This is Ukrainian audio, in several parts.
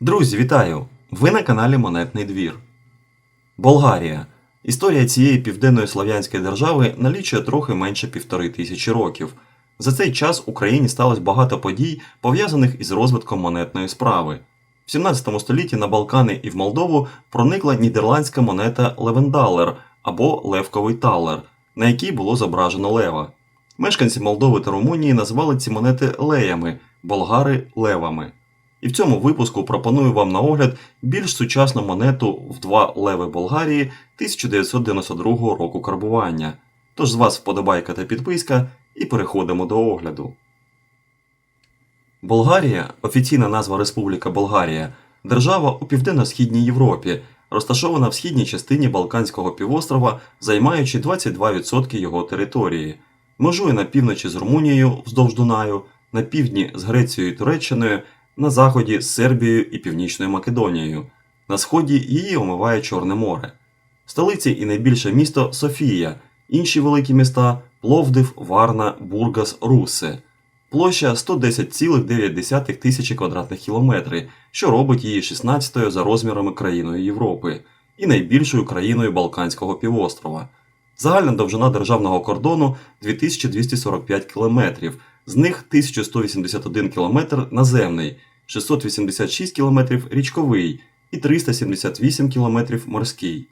Друзі, вітаю! Ви на каналі Монетний двір. Болгарія. Історія цієї південної слов'янської держави налічує трохи менше півтори тисячі років. За цей час в Україні сталося багато подій, пов'язаних із розвитком монетної справи. В 17 столітті на Балкани і в Молдову проникла нідерландська монета Левендалер або Левковий талер, на якій було зображено лева. Мешканці Молдови та Румунії назвали ці монети леями, болгари левами. І в цьому випуску пропоную вам на огляд більш сучасну монету в два леви Болгарії 1992 року карбування. Тож з вас вподобайка та підписка, і переходимо до огляду. Болгарія офіційна назва Республіка Болгарія, держава у південно-східній Європі, розташована в східній частині Балканського півострова, займаючи 22% його території. Межує на півночі з Румунією вздовж Дунаю, на півдні з Грецією і Туреччиною, на заході Сербією і Північною Македонією. На сході її омиває Чорне море. Столиці і найбільше місто Софія, інші великі міста Пловдив, Варна, Бургас, Русе. Площа 110,9 тисячі квадратних кілометрів, що робить її 16-ю за розмірами країною Європи і найбільшою країною Балканського півострова. Загальна довжина державного кордону 2245 км, з них 1181 км наземний, 686 км річковий і 378 км морський.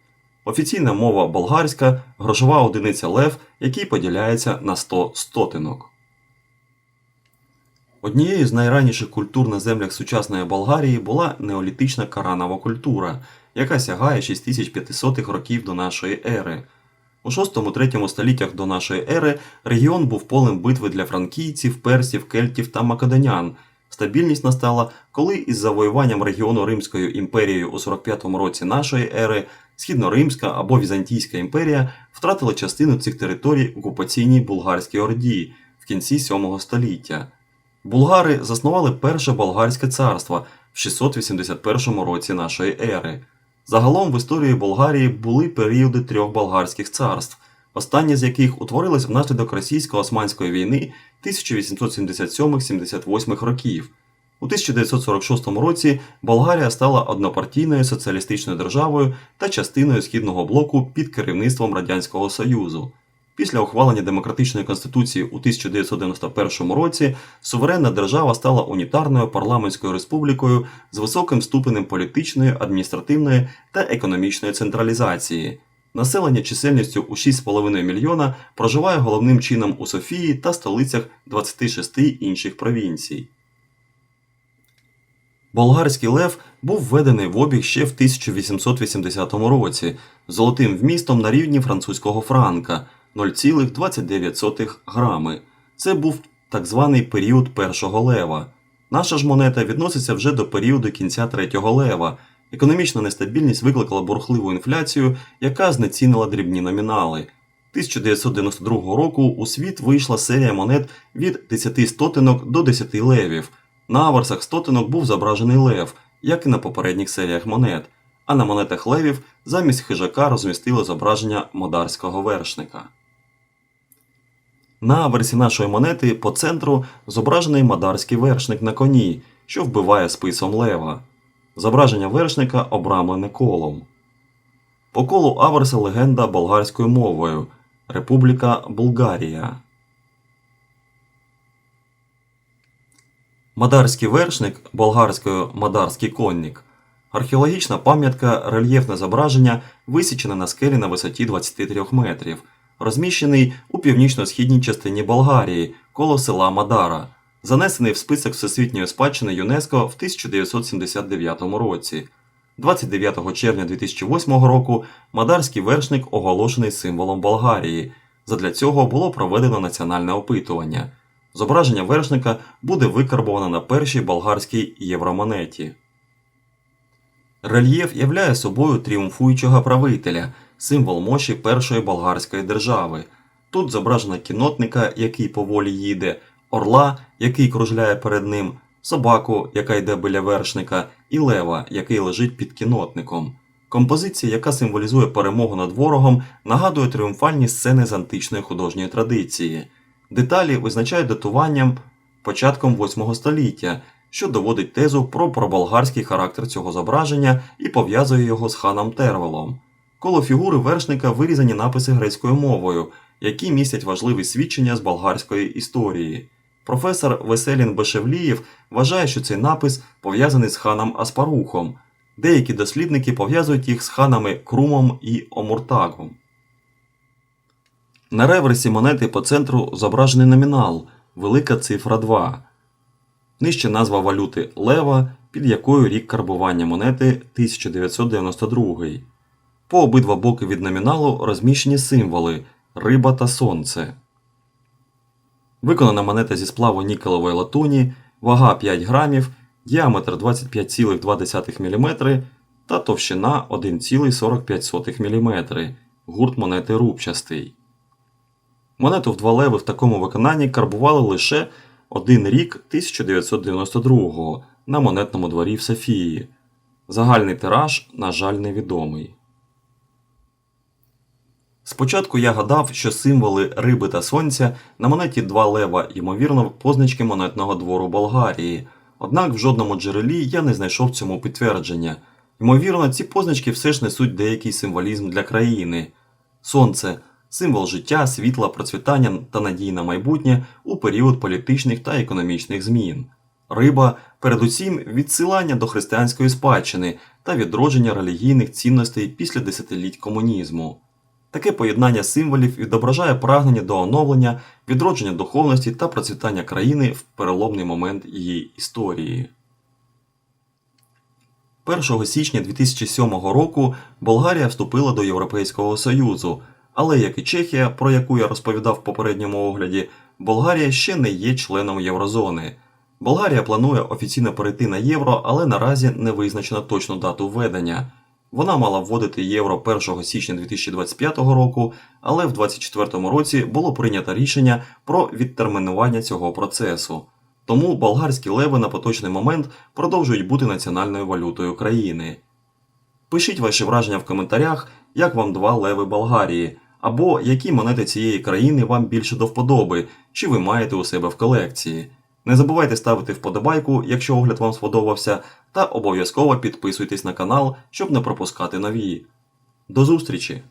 Офіційна мова болгарська, грошова одиниця лев, який поділяється на 100 стотинок. Однією з найранніших культур на землях сучасної Болгарії була неолітична каранова культура, яка сягає 6500 років до нашої ери. У 6-3 століттях до нашої ери регіон був полем битви для франкійців, персів, кельтів та македонян. Стабільність настала, коли із завоюванням регіону Римською імперією у 45-му році нашої ери Східноримська або Візантійська імперія втратила частину цих територій окупаційній Булгарській Орді в кінці 7 століття. Булгари заснували перше болгарське царство в 681 році нашої ери. Загалом в історії Болгарії були періоди трьох болгарських царств, останнє з яких утворилось внаслідок російсько-османської війни 1877-78 років. У 1946 році Болгарія стала однопартійною соціалістичною державою та частиною східного блоку під керівництвом Радянського Союзу. Після ухвалення демократичної конституції у 1991 році суверенна держава стала унітарною парламентською республікою з високим ступенем політичної, адміністративної та економічної централізації. Населення чисельністю у 6,5 мільйона проживає головним чином у Софії та столицях 26 інших провінцій. Болгарський лев був введений в обіг ще в 1880 році золотим вмістом на рівні французького франка 0,29 грами. Це був так званий період першого лева. Наша ж монета відноситься вже до періоду кінця третього лева. Економічна нестабільність викликала бурхливу інфляцію, яка знецінила дрібні номінали. 1992 року у світ вийшла серія монет від 10 стотинок до 10 левів. На аверсах стотинок був зображений лев, як і на попередніх серіях монет, а на монетах левів замість хижака розмістили зображення модарського вершника. На аверсі нашої монети по центру зображений модарський вершник на коні, що вбиває списом лева. Зображення вершника обрамлене колом. По колу аверса легенда болгарською мовою Републіка Булгарія. Мадарський вершник болгарською Мадарський конник археологічна пам'ятка рельєфне зображення висічене на скелі на висоті 23 метрів, розміщений у північно-східній частині Болгарії коло села Мадара, занесений в список Всесвітньої спадщини ЮНЕСКО в 1979 році. 29 червня 2008 року Мадарський вершник оголошений символом Болгарії. Задля цього було проведено національне опитування. Зображення вершника буде викарбовано на першій болгарській євромонеті. Рельєф являє собою тріумфуючого правителя, символ мощі першої болгарської держави. Тут зображено кінотника, який поволі їде, орла, який кружляє перед ним, собаку, яка йде біля вершника, і лева, який лежить під кінотником. Композиція, яка символізує перемогу над ворогом, нагадує тріумфальні сцени з античної художньої традиції. Деталі визначають датуванням початком 8 століття, що доводить тезу про проболгарський характер цього зображення і пов'язує його з ханом Тервелом. Коло фігури вершника вирізані написи грецькою мовою, які містять важливі свідчення з болгарської історії. Професор Веселін Бешевлієв вважає, що цей напис пов'язаний з ханом Аспарухом. Деякі дослідники пов'язують їх з ханами Крумом і Омуртагом. На реверсі монети по центру зображений номінал велика цифра 2. Нижче назва валюти Лева, під якою рік карбування монети 1992. По обидва боки від номіналу розміщені символи риба та сонце. Виконана монета зі сплаву нікелевої латуні, вага 5 грамів, діаметр 25,2 мм та товщина 1,45 мм. Гурт монети рубчастий. Монету в два леви в такому виконанні карбували лише один рік 1992 на монетному дворі в Софії. Загальний тираж, на жаль, невідомий. Спочатку я гадав, що символи риби та сонця на монеті два лева, ймовірно, позначки монетного двору Болгарії. Однак в жодному джерелі я не знайшов цьому підтвердження. Ймовірно, ці позначки все ж несуть деякий символізм для країни. Сонце символ життя, світла, процвітання та надії на майбутнє у період політичних та економічних змін. Риба передусім відсилання до християнської спадщини та відродження релігійних цінностей після десятиліть комунізму. Таке поєднання символів відображає прагнення до оновлення, відродження духовності та процвітання країни в переломний момент її історії. 1 січня 2007 року Болгарія вступила до Європейського Союзу, але як і Чехія, про яку я розповідав в попередньому огляді, Болгарія ще не є членом Єврозони. Болгарія планує офіційно перейти на євро, але наразі не визначено точну дату введення. Вона мала вводити євро 1 січня 2025 року, але в 2024 році було прийнято рішення про відтермінування цього процесу. Тому болгарські леви на поточний момент продовжують бути національною валютою країни. Пишіть ваші враження в коментарях, як вам два леви Болгарії, або які монети цієї країни вам більше до вподоби, чи ви маєте у себе в колекції. Не забувайте ставити вподобайку, якщо огляд вам сподобався, та обов'язково підписуйтесь на канал, щоб не пропускати нові. До зустрічі!